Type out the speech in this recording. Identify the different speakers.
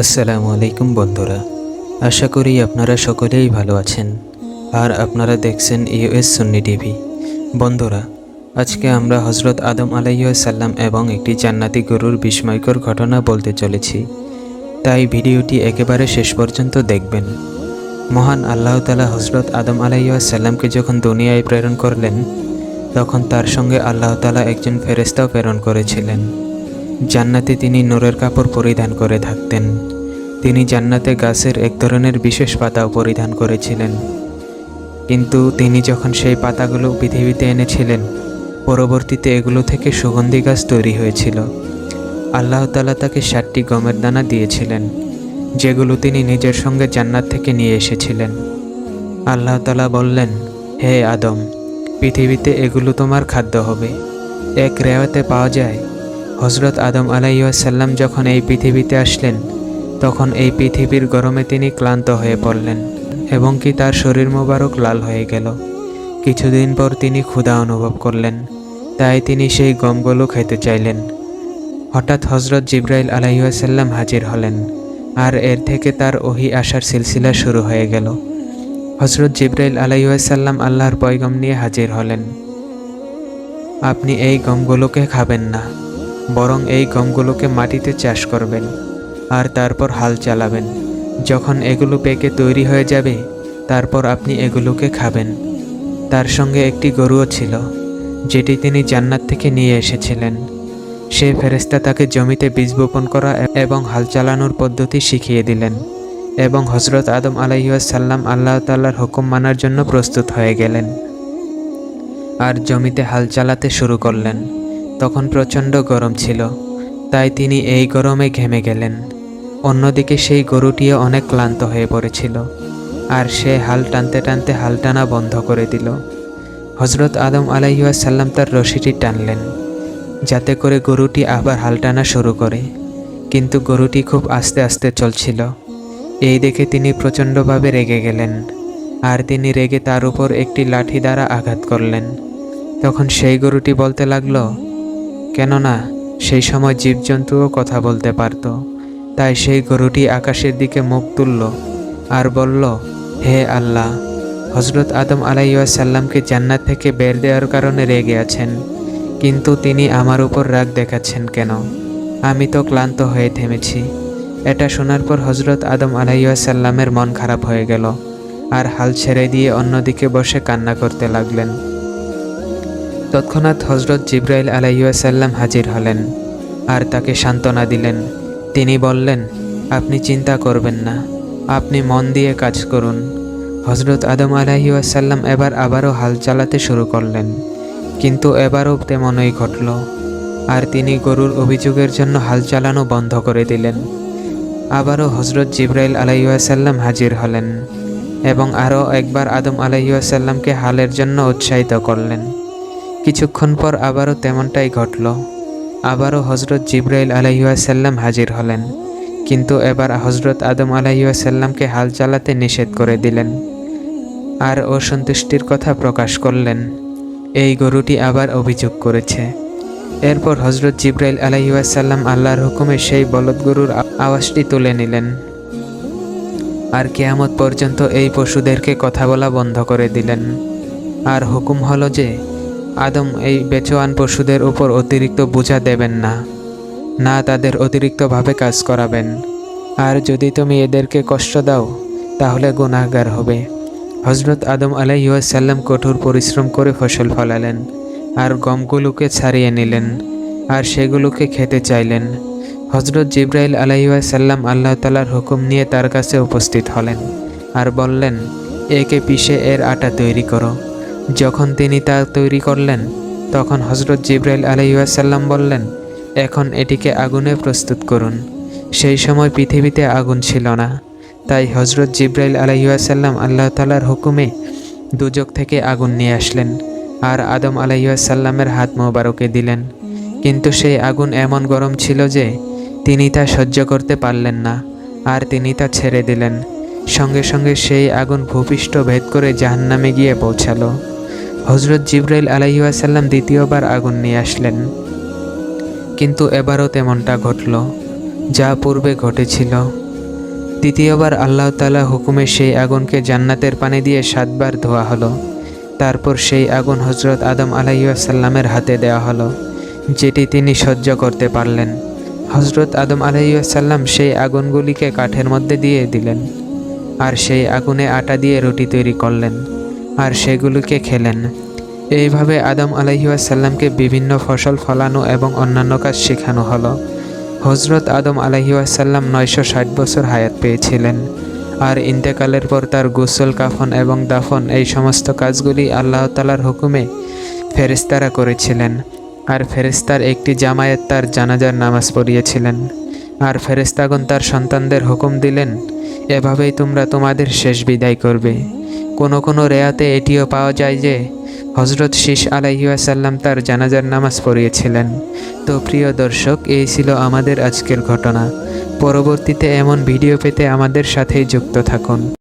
Speaker 1: আসসালামু আলাইকুম বন্ধুরা। আশা করি আপনারা সকলেই ভালো আছেন। আর আপনারা দেখছেন ইউএস সুন্নি টিভি। বন্ধুরা, আজকে আমরা হজরত আদম আলাইসাল্লাম এবং একটি জান্নাতি গরুর বিস্ময়কর ঘটনা বলতে চলেছি। তাই ভিডিওটি একেবারে শেষ পর্যন্ত দেখবেন। মহান আল্লাহ তালা হজরত আদম আলাইসাল্লামকে যখন দুনিয়ায় প্রেরণ করলেন, তখন তার সঙ্গে আল্লাহ তালা একজন ফেরেস্তাও প্রেরণ করেছিলেন। জান্নাতে তিনি নূরের কাপড় পরিধান করে থাকতেন। তিনি জান্নাতে গাছের এক ধরনের বিশেষ পাতাও পরিধান করেছিলেন। কিন্তু তিনি যখন সেই পাতাগুলো পৃথিবীতে এনেছিলেন, পরবর্তীতে এগুলো থেকে সুগন্ধি গাছ তৈরি হয়েছিল। আল্লাহ তালা তাকে ষাটটি গমের দানা দিয়েছিলেন, যেগুলো তিনি নিজের সঙ্গে জান্নাত থেকে নিয়ে এসেছিলেন। আল্লাহ তালা বললেন, হে আদম, পৃথিবীতে এগুলো তোমার খাদ্য হবে। এক রেওয়াতে পাওয়া যায় হজরত আদম আলাইসাল্লাম যখন এই পৃথিবীতে আসলেন, তখন এই পৃথিবীর গরমে তিনি ক্লান্ত হয়ে পড়লেন এবং কি তার শরীর মোবারক লাল হয়ে গেল। কিছুদিন পর তিনি ক্ষুধা অনুভব করলেন, তাই তিনি সেই গমগুলো খেতে চাইলেন। হঠাৎ হজরত জিব্রাইল আলাইসাল্লাম হাজির হলেন, আর এর থেকে তার ওহি আসার সিলসিলা শুরু হয়ে গেল। হজরত জিব্রাইল আলাইসাল্লাম আল্লাহর পয়গম নিয়ে হাজির হলেন, আপনি এই গমগুলোকে খাবেন না। বরং এই গমগুলোকে মাটিতে চাষ করবেন, আর তারপর হাল চালাবেন। যখন এগুলো পেকে তৈরি হয়ে যাবে, তারপর আপনি এগুলোকে খাবেন। তার সঙ্গে একটি গরুও ছিল, যেটি তিনি জান্নাত থেকে নিয়ে এসেছিলেন। সে ফেরেস্তা তাকে জমিতে বীজ বপন করা এবং হাল চালানোর পদ্ধতি শিখিয়ে দিলেন এবং হজরত আদম আলাইসাল্লাম আল্লাহ তাল্লার হুকুম মানার জন্য প্রস্তুত হয়ে গেলেন। আর জমিতে হাল চালাতে শুরু করলেন। তখন প্রচণ্ড গরম ছিল, তাই তিনি এই গরমে ঘেমে গেলেন। অন্যদিকে সেই গরুটিও অনেক ক্লান্ত হয়ে পড়েছিল, আর সে হাল টানতে টানতে হাল টানা বন্ধ করে দিল। হজরত আদম আলাইসাল্লাম তার রশিটি টানলেন, যাতে করে গরুটি আবার হাল টানা শুরু করে। কিন্তু গরুটি খুব আস্তে আস্তে চলছিল। এই দেখে তিনি প্রচণ্ডভাবে রেগে গেলেন, আর তিনি রেগে তার উপর একটি লাঠি দ্বারা আঘাত করলেন। তখন সেই গরুটি বলতে লাগল কেননা সেই সময় জীবজন্তুও কথা বলতে পারত। তাই সেই গরুটি আকাশের দিকে মুখ তুলল আর বলল, হে আল্লাহ হজরত আদম আলাইসাল্লামকে জান্নাত থেকে বের দেওয়ার কারণে রেগে আছেন। কিন্তু তিনি আমার উপর রাগ দেখাচ্ছেন কেন? আমি তো ক্লান্ত হয়ে থেমেছি। এটা শোনার পর হজরত আদম আলাইসাল্লামের মন খারাপ হয়ে গেল আর হাল ছেড়ে দিয়ে অন্যদিকে বসে কান্না করতে লাগলেন। তৎক্ষণাৎ হজরত জিব্রাইল আলাইসাল্লাম হাজির হলেন আর তাকে সান্ত্বনা দিলেন। তিনি বললেন, আপনি চিন্তা করবেন না, আপনি মন দিয়ে কাজ করুন। হজরত আদম আলাইসাল্লাম এবার আবারও হাল চালাতে শুরু করলেন। কিন্তু এবারও তেমনই ঘটল আর তিনি গরুর অভিযোগের জন্য হাল চালানো বন্ধ করে দিলেন। আবারও হজরত জিব্রাইল আলাইসাল্লাম হাজির হলেন এবং আরও একবার আদম আলাইসাল্লামকে হালের জন্য উৎসাহিত করলেন। কিছুক্ষণ পর আবারও তেমনটাই ঘটল। আবারও হজরত জিব্রাইল আলহিউসাল্লাম হাজির হলেন। কিন্তু এবার হজরত আদম আলহিউসাল্লামকে হাল চালাতে নিষেধ করে দিলেন। আর অসন্তুষ্টির কথা প্রকাশ করলেন। এই গরুটি আবার অভিযোগ করেছে। এরপর হজরত জিব্রাইল আলহিউসাল্লাম আল্লাহর হুকুমে সেই বলদ গরুর আওয়াজটি তুলে নিলেন। আর কেয়ামত পর্যন্ত এই পশুদেরকে কথা বলা বন্ধ করে দিলেন। আর হুকুম হলো যে আদম এই বেচোয়ান পশুদের উপর অতিরিক্ত বোঝা দেবেন না। না তাদের অতিরিক্তভাবে কাজ করাবেন। আর যদি তুমি এদেরকে কষ্ট দাও, তাহলে গুনাহগার হবে। হজরত আদম আলাইসাল্লাম কঠোর পরিশ্রম করে ফসল ফলালেন আর গমগুলোকে ছাড়িয়ে নিলেন আর সেগুলোকে খেতে চাইলেন। হজরত জিব্রাইল আলাইসাল্লাম আল্লাহ তালার হুকুম নিয়ে তার কাছে উপস্থিত হলেন আর বললেন, একে পিষে এর আটা তৈরি করো। যখন তিনি তা তৈরি করলেন, তখন হজরত জিব্রাইল আলাইসাল্লাম বললেন, এখন এটিকে আগুনে প্রস্তুত করুন। সেই সময় পৃথিবীতে আগুন ছিল না। তাই হজরত জিব্রাইল আলাইসাল্লাম আল্লাহ তালার হুকুমে দুজক থেকে আগুন নিয়ে আসলেন আর আদম আলাইসাল্লামের হাত মোবারকে দিলেন। কিন্তু সেই আগুন এমন গরম ছিল যে তিনি তা সহ্য করতে পারলেন না আর তিনি তা ছেড়ে দিলেন। সঙ্গে সঙ্গে সেই আগুন ভূপৃষ্ঠ ভেদ করে জাহান্নামে গিয়ে পৌঁছালো। হজরত জিব্রাইল আলাইসাল্লাম দ্বিতীয়বার আগুন নিয়ে আসলেন। কিন্তু এবারও তেমনটা ঘটল, যা পূর্বে ঘটেছিল। দ্বিতীয়বার আল্লাহ তালা হুকুমে সেই আগুনকে জান্নাতের পানি দিয়ে সাতবার ধোয়া হলো। তারপর সেই আগুন হজরত আদম আলাইসাল্লামের হাতে দেওয়া হলো, যেটি তিনি সহ্য করতে পারলেন। হজরত আদম আলাইসাল্লাম সেই আগুনগুলিকে কাঠের মধ্যে দিয়ে দিলেন, আর সেই আগুনে আটা দিয়ে রুটি তৈরি করলেন। আর সেগুলিকে খেলেন। এইভাবে আদম আলাইসাল্লামকে বিভিন্ন ফসল ফলানো এবং অন্যান্য কাজ শেখানো হলো। হজরত আদম আলাইসাল্লাম নয়শো ষাট বছর হায়াত পেয়েছিলেন। আর ইন্তেকালের পর তার গোসল, কাফন এবং দাফন এই সমস্ত কাজগুলি আল্লাহ তালার হুকুমে ফেরেস্তারা করেছিলেন। আর ফেরেস্তার একটি জামায়াত তার জানাজার নামাজ পড়িয়েছিলেন। আর ফেরেস্তাগণ তার সন্তানদের হুকুম দিলেন, এভাবেই তোমরা তোমাদের শেষ বিদায় করবে। কোনো কোনো রেয়াতে এটিও পাওয়া যায় যে হজরত শীষ আলাইসাল্লাম তার জানাজার নামাজ পড়িয়েছিলেন। তো প্রিয় দর্শক, এই ছিল আমাদের আজকের ঘটনা। পরবর্তীতে এমন ভিডিও পেতে আমাদের সাথেই যুক্ত থাকুন।